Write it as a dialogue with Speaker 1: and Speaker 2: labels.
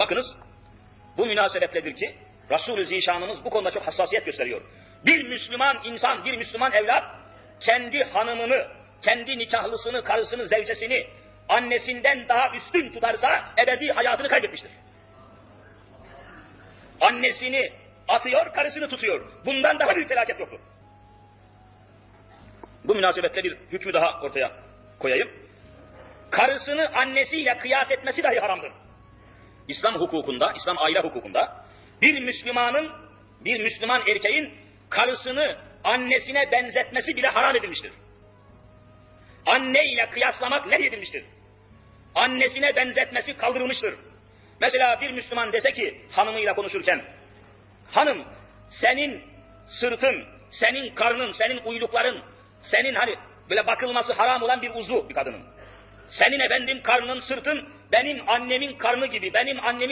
Speaker 1: Bakınız bu münasebetledir ki Resulü Zişanımız bu konuda çok hassasiyet gösteriyor. Bir Müslüman insan, bir Müslüman evlat kendi hanımını, kendi nikahlısını, karısını, zevcesini annesinden daha üstün tutarsa ebedi hayatını kaybetmiştir. Annesini atıyor, karısını tutuyor. Bundan daha büyük felaket yoktur. Bu münasebetle bir hükmü daha ortaya koyayım. Karısını annesiyle kıyas etmesi dahi haramdır. İslam hukukunda, İslam aile hukukunda bir Müslümanın, bir Müslüman erkeğin karısını annesine benzetmesi bile haram edilmiştir. Anne ile kıyaslamak ne edilmiştir? Annesine benzetmesi kaldırılmıştır. Mesela bir Müslüman dese ki hanımıyla konuşurken, hanım senin sırtın, senin karnın, senin uylukların, senin hani böyle bakılması haram olan bir uzu bir kadının. Senin efendim karnın, sırtın benim annemin karnı gibi, benim annemin